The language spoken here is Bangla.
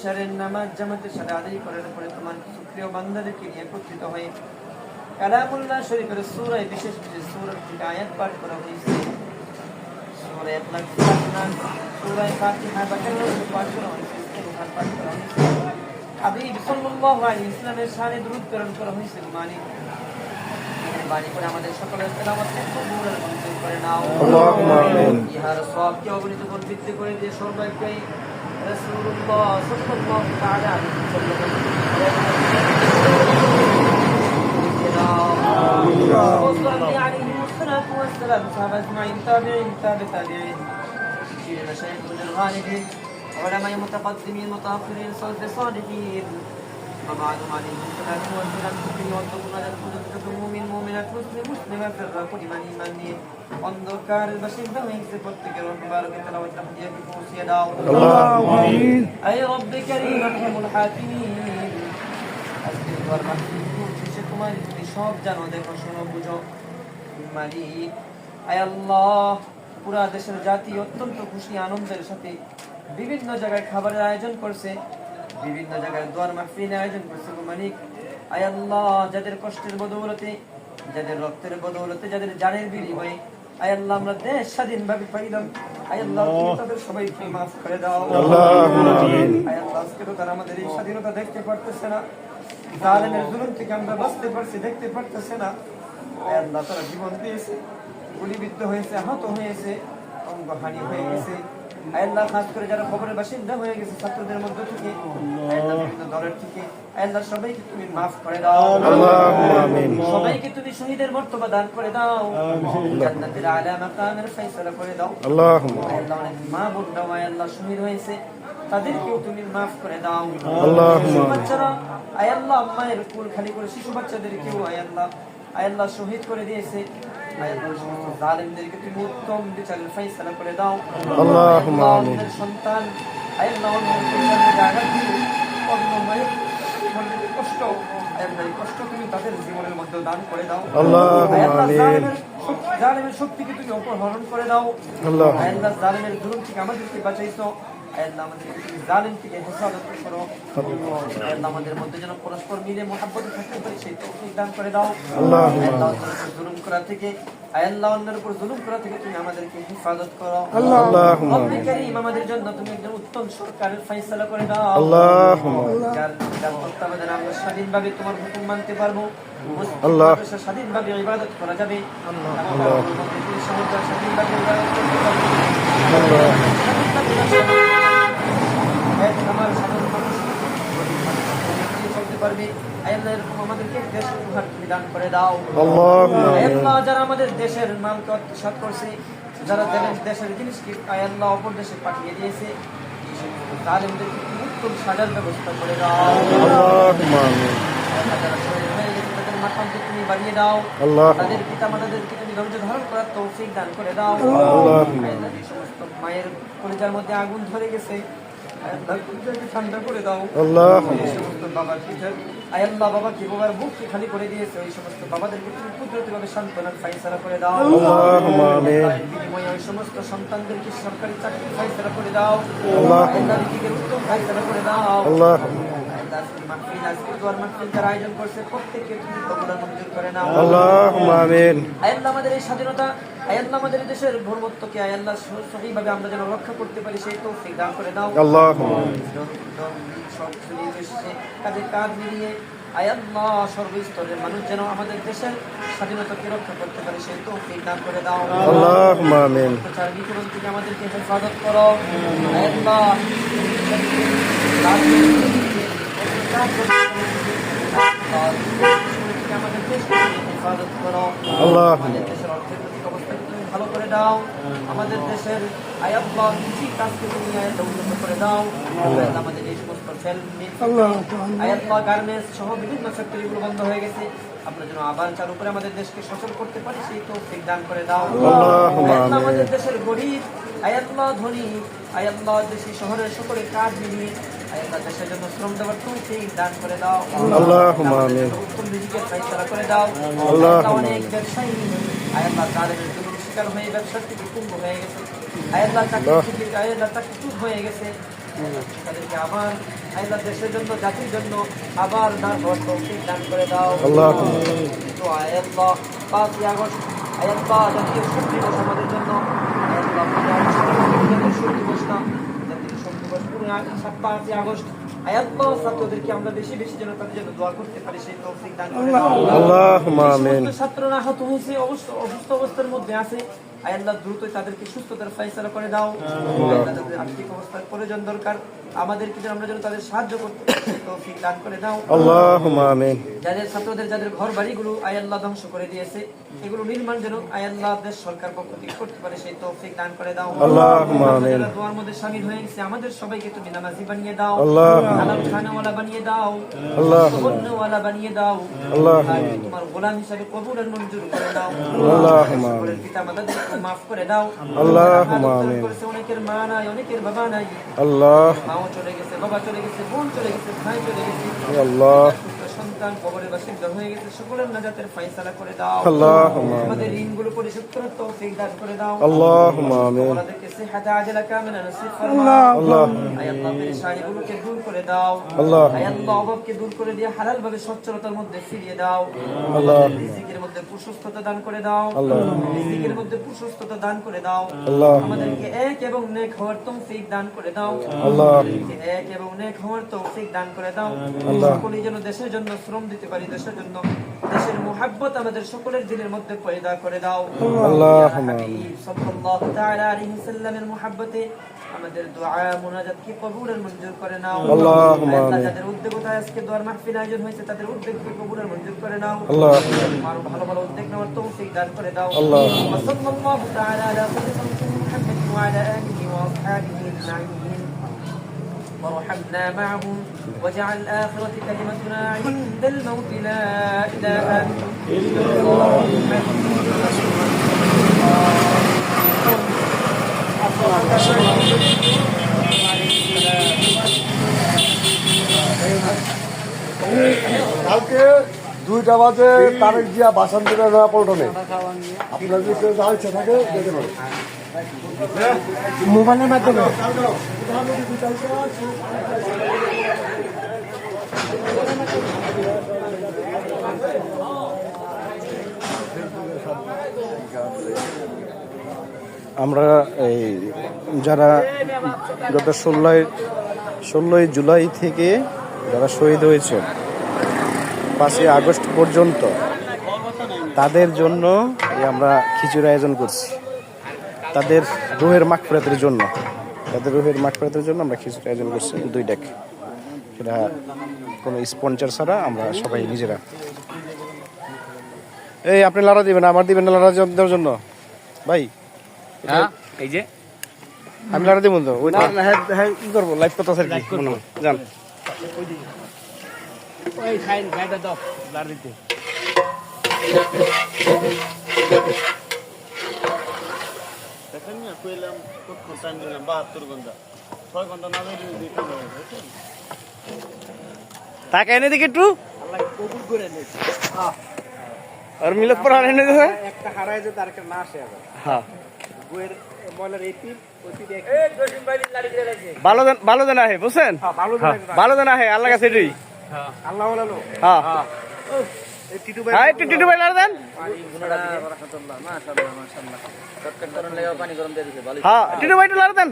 এশারের নামাজ জামাতের সাথে আদায় করার পরে তোমার সুপ্রিয় বান্দাদেরকে নিয়ে একত্রিত হয়ে কালামুল্লাহ শরীফের সূরায় বিশেষ বিশেষ সূরা থেকে আয়াত পাঠ করা হয়েছে। সূরা ইখলাস ফাতিহা বা কালামুল্লাহ পাঠ করা হয়েছে পাঠ করা হয়েছে। হাবিব সাল্লাল্লাহু আলাইহি ওয়াসাল্লামের শানে দরুদ প্রেরণ করা হয়েছে মানি মেহরবানি করে আমাদের সকলের তেলাওয়াতকে কবুল আর মঞ্জুর করে নাও। আল্লাহুম্মা আমিন। ইহার সবকে অবনীত উপর ভিত্তি করে رسول الله صلى الله تعالى عليه وسلم. وصلي عليه الصلاة والسلام. صحابة أجمعين تابعين تابع تابعين. مشايخنا الغالبين علماء متقدمين متأخرين صلف صالحين. وبعد عليه الصلاة والسلام والتقوى لكم مؤمنات مسلم مسلمة في الرقل من إيمانه অন্ধকার বাসিন্দা হয়ে গেছে প্রত্যেকের মুবারক তেলাওয়াত তাহদিয়াকে পৌঁছিয়ে দাও اللهم آمين أي رب كريم ارحم الحاكمين আজকে তোমার মাহফিল শেষে তোমার তুমি সব জানো দেখো শোনো বুঝো মালিক আয় আল্লাহ পুরা দেশের জাতি অত্যন্ত খুশি আনন্দের সাথে বিভিন্ন জায়গায় খাবারের আয়োজন করছে বিভিন্ন জায়গায় দোয়ার মাহফিলের আয়োজন করছে গো মালিক আয় আল্লাহ যাদের কষ্টের বদৌলতে যাদের রক্তের বদৌলতে যাদের জানের বিনিময়ে আয় আল্লাহ আমরা দেশ স্বাধীনভাবে পাইলাম। আয় আল্লাহ তাদের সবাইকে মাফ করে দাও। আয় আল্লাহ আজকে তো তারা আমাদের এই স্বাধীনতা দেখতে পারতেছে না। জালেমের জুলুম থেকে আমরা বাঁচতে পারছি দেখতে পারতেছে না। আয় আল্লাহ তারা জীবন দিয়েছে গুলিবিদ্ধ হয়েছে আহত হয়েছে অঙ্গহানি হয়ে গেছে। আল্লাহ খাস করে যারা খবরের বাসিন্দা হয়ে গেছে ছাত্রদের মধ্যে থেকে দলের থেকে সবাইকে তুমি মাফ করে দাও। সবাইকে তুমি শহীদের মর্তবা দান করে দাও। জান্নাতের আলা মাকামের ফয়সালা করে দাও। আল্লাহ অনেক মা শহীদ হয়েছে। তাদেরকেও তুমি মাফ করে দাও। বাচ্চারা আয়াল্লাহ মায়ের কুল খালি করে শিশু বাচ্চাদেরকেও আয় আল্লাহ শহীদ করে দিয়েছে। জালেমদেরকে তুমি উত্তম বিচারের ফয়সালা করে দাও আল্লাহুম্মা আমিন। সন্তান আল্লাহ কষ্ট কষ্ট তুমি তাদের জীবনের মধ্যে দান করে দাও আল্লাহুম্মা আমিন। জালেমের শক্তিকে তুমি অপহরণ করে দাও আল্লাহ। আল্লাহ জালেমের জুলুম থেকে আমাদেরকে বাঁচাইছো আল্লাহ আমাদেরকে তুমি জালেম থেকে হেফাজত করো আল্লাহ আমাদের মধ্যে যেন পরস্পর মিলে মহাব্বত থাকতে পারি সেই তৌফিক দান করে দাও আল্লাহ জুলুম করা থেকে আল্লাহ অন্যের উপর জুলুম করা থেকে তুমি আমাদেরকে হেফাজত করো। আল্লাহুম্মা আমাদের জন্য তুমি একজন উত্তম সরকারের ফয়সালা করে দাও। আল্লাহুম্মা যার যার তত্ত্বাবধানে আমরা স্বাধীনভাবে তোমার হুকুম মানতে পারব। আল্লাহ। স্বাধীনভাবে ইবাদত করা যাবে। আল্লাহ। স্বাধীনভাবে ইবাদত করতে পারব। স্বাধীনভাবে রাষ্ট্র- এক আমার সাধারণ মানুষ গরিব মানুষ নিয়ে চলতে পারবে। এরকম আমাদেরকে দেশ উপহার তুমি দান করে দাও। আল্লাহ, যারা আমাদের দেশের মালকে আত্মসাৎ করছে যারা দেশের- জিনিসকে আয় অপর দেশে পাঠিয়ে দিয়েছে। সমস্ত উত্তম সাজার ব্যবস্থা করে দাও। তাদের মাথাকে তুমি বাড়িয়ে দাও। তাদের পিতা মাতাদেরকে তুমি ধৈর্য ধারণ করার তৌফিক দান করে দাও। সমস্ত মায়ের কলিজার মধ্যে আগুন ধরে গেছে। ঠান্ডা করে দাও বাবার পিঠের আয় আল্লাহ বাবাকে বাবার বুককে খালি করে দিয়েছে ওই সমস্ত বাবাদেরকে তুমি কুদরতিভাবে সান্ত্বনার ফাইসারা করে দাও ওই সমস্ত সন্তানদেরকে সরকারি চাকরি ফাইসারা করে দাও আল্লাহ। আল্লাহ ফাইসারা করে দাও আল্লাহ আল্লাহ মাহফিল আজকের দোয়ার মাহফিল যারা আয়োজন করছে প্রত্যেককে তুমি কবুল মঞ্জুর করে নাও আল্লাহুম্মা আমিন। আয়াল্লাহ আমাদের এই স্বাধীনতা আয়াল্লাহ আমাদের দেশের ভূমত্বকে আয়াল্লাহ সঠিকভাবে আমরা যেন রক্ষা করতে পারি সেই তৌফিক দান করে দাও আল্লাহুম্মা সব মিলিয়ে কাজে কাজ মিলিয়ে আয়াল্লাহ সর্বস্তরের মানুষ যেন আমাদের দেশের স্বাধীনতাকে রক্ষা করতে পারে সেই তৌফিক দান করে দাও আল্লাহুম্মা আমিন। অত্যাচার থেকে আমাদেরকে হেফাজত করো। আয়াল্লাহ আমাদের দেশকে হেফাজত করো আল্লাহ। আমাদের দেশের অর্থনৈতিক ভালো করে দাও আমাদের দেশের আয়াল্লাহ কৃষি কাজকে তুমি আয়াল্লাহ উন্নত করে দাও আমাদের এই সমস্ত ফেল গার্মেন্টস সহ বিভিন্ন ফ্যাক্টরিগুলো বন্ধ হয়ে গেছে আমরা যেন আবার চালু করে আমাদের দেশকে সচল করতে পারি সেই দান করে দাও। আমাদের দেশের গরিব আয়াল্লাহ ধনী আয়াল্লাহ দেশি শহরের সকলে কাজ মিলিয়ে আয়াল্লাহ দেশের জন্য শ্রম দেওয়ার তৌফিক দান করে দাও। আল্লাহুম্মা আমিন। উত্তম রিজিকের ফায়সালা করে দাও। আয়াল্লাহ অনেক ব্যবসায়ী। আয়াল্লাহ জালেমের জন্য শিকার হয়ে ব্যবসা থেকে কুম্ভ হয়ে গেছে। আয়াল্লাহ চাকরি থেকে আয়াল্লাহ চাকরি হয়ে গেছে। তাদেরকে আবার আল্লাহ দেশের জন্য জাতির জন্য আবার দান হওয়ার তৌফিক দান করে দাও। আল্লাহ পাঁচই আগস্ট আয় আল্লাহ জাতীয় শক্তি আমাদের জন্য বেশি বেশি যেন তাদের জন্য দোয়া করতে পারি সেই তৌফিক দান অসুস্থ অবস্থার মধ্যে আছে আয় দ্রুত তাদেরকে সুস্থতার ফয়সালা করে দাও তাদের আর্থিক অবস্থার প্রয়োজন দরকার আমাদেরকে যেন আমরা যেন তাদের সাহায্য করতে তৌফিক দান করে দাও। আল্লাহুম্মা আমিন। যাদের ছাত্রদের যাদের ঘর বাড়িগুলো আয় আল্লাহ ধ্বংস করে দিয়েছে এগুলো নির্মাণ যেন আয় আল্লাহ দেশ সরকার পক্ষ থেকে করতে পারে সেই তৌফিক দান করে দাও। আল্লাহুম্মা আমিন। দোয়ার মধ্যে শামিল হয়ে গেছে আমাদের সবাইকে তুমি নামাজি বানিয়ে দাও আল্লাহুম্মা হালাল খানাওয়ালা বানিয়ে দাও আল্লাহুম্মা সুবর্ণওয়ালা বানিয়ে দাও আল্লাহুম্মা তোমার গোলাম হিসাবে কবুলের মঞ্জুর করে দাও। আল্লাহুম্মা সকলের পিতা মাতাদেরকে মাফ করে দাও। আল্লাহুম্মা আমিন। অনেকের মা নাই অনেকের বাবা নাই। আল্লাহ মাও চলে গেছে বাবা চলে গেছে বোন চলে গেছে ভাই চলে গেছে। আল্লাহ। সন্তান কবরে বাসিন্দা হয়ে গেছে সকলের নাজাতের ফয়সালা করে দাও। আল্লাহুম্মা আমাদের ঋণগুলো পরিশোধ করার তৌফিক দান করে দাও। আল্লাহুম্মা আমিন। আমাদেরকে সিহাত আজলা কামিলা নসিব ফরমাও। আল্লাহ আয় আল্লাহ পেরেশানিগুলোকে দূর করে দাও। আল্লাহ আয় আল্লাহ অভাবকে দূর করে দিয়ে হালাল ভাবে সচ্ছলতার মধ্যে ফিরিয়ে দাও। আল্লাহ রিজিকের মধ্যে প্রশস্ততা দান করে দাও। আল্লাহ। রিজিকের মধ্যে প্রশস্ততা দান করে দাও। আল্লাহ আমাদেরকে এক এবং নেক হওয়ার তৌফিক দান করে দাও। আল্লাহ এক এবং নেক হওয়ার তৌফিক দান করে দাও। আল্লাহ। সকলেই যেন দেশের জন্য শ্রম দিতে পারি দেশের জন্য। দেশের মোহাব্বত আমাদের সকলের দিনের মধ্যে পয়দা করে দাও। মোহাব্বতে আমাদের দোয়া মোনাজাতকে কবুল আর মঞ্জুর করে নাও। আল্লাহুম্মা যাদের উদ্যোগতা আজকে দোয়ার মাহফিল আয়োজন হয়েছে তাদের উদ্যোগকে কবুল আর মঞ্জুর করে নাও। আল্লাহুম্মা আমিন। ভালো ভালো উদ্যোগ নেওয়ার তৌফিক দান করে দাও। আল্লাহ সাল্লাল্লাহু তাআলা আলা সাইয়্যিদিনা মুহাম্মদ ওয়া আলিহি ওয়া আসহাবিহি আজমাইন। وارحمنا معهم واجعل آخرة كلمتنا عند الموت لا إله إلا الله কালকে দুইটা বাজে তারেক জিয়া বাসান দিলে না পল্টনে আপনার যদি কেউ যাওয়ার ইচ্ছা থাকে যেতে পারেন মোবাইলের মাধ্যমে? আমরা এই যারা গত ষোলোই ষোলোই জুলাই থেকে যারা শহীদ হয়েছে, পাঁচই আগস্ট পর্যন্ত, তাদের জন্য আমরা খিচুড়ি আয়োজন করছি। তাদের রুহের মাগফিরাতের জন্য। তাদের রুহের মাগফিরাতের জন্য আমরা খিচুড়ি আয়োজন করছি দুই ডেক। সেটা কোনো স্পন্সর ছাড়া আমরা সবাই নিজেরা। এই আপনি লাড়া দিবেন আমার দিবেন না লড়া দেওয়ার জন্য? ভাই হ্যাঁ এই যে। আমি লড়া দিব তো ওই হ্যাঁ হ্যাঁ কি করব? লাইভ কথা স্যার কি মনে হয়। জান ওই খাইন খাইটা দাও লার দিতে। দেখেন না কইলাম কতক্ষণ টাইম দিলাম? বাহাত্তর ঘণ্টা। ছয় ঘণ্টা না ধরে দিতে তাকে এনে দেখি একটু। আল্লাহ কবুল করে নিয়েছে আর এনে একটা হারায় যে তার একটা না আসে আবার হ্যাঁ। এই টিপ এক ভালো দেন ভালো দেন আহে বুঝছেন? ভালো হ্যাঁ, ভালো দেন আহে আল্লাহ কাছে এটাই। আল্লাহ হ্যাঁ। হ্যাঁ। একটু টিটু ভাই লাড়া দেন। হ্যাঁ। টিটু ভাই একটু লাড়া দেন।